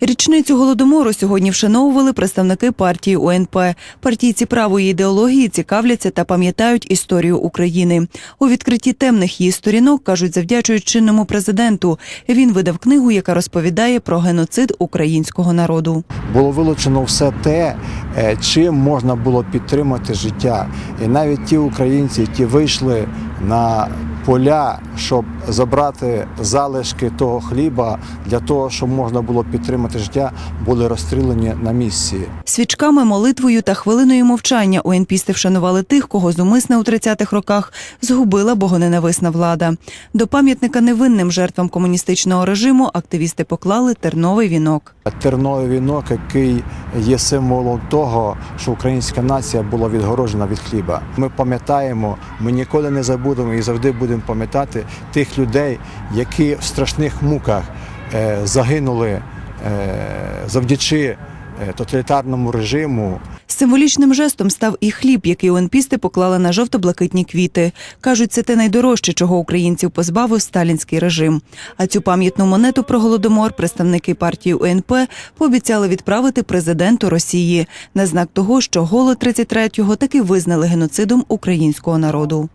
Річницю голодомору сьогодні вшановували представники партії УНП. Партійці правої ідеології цікавляться та пам'ятають історію України. У відкритті темних її сторінок кажуть, завдячують чинному президенту. Він видав книгу, яка розповідає про геноцид українського народу. було вилучено все те, е, чим можна було підтримати життя. І навіть ті українці, які вийшли на поля, щоб забрати залишки того хліба для того, щоб можна було підтримати життя, були розстріляні на місці. Свічками, молитвою та хвилиною мовчання УНПісти вшанували тих, кого зумисне у 30-х роках згубила богоненависна влада. До пам'ятника невинним жертвам комуністичного режиму активісти поклали терновий вінок. Терновий вінок, який є символом того, що українська нація була відгороджена від хліба. Ми пам'ятаємо, ми ніколи не забудемо і завжди будемо пам'ятати тих людей, які в страшних муках е, загинули е, завдячи е, тоталітарному режиму. Символічним жестом став і хліб, який УНПісти поклали на жовто-блакитні квіти. Кажуть, це те найдорожче, чого українців позбавив сталінський режим. А цю пам'ятну монету про голодомор представники партії УНП пообіцяли відправити президенту Росії на знак того, що голод 33-го таки визнали геноцидом українського народу.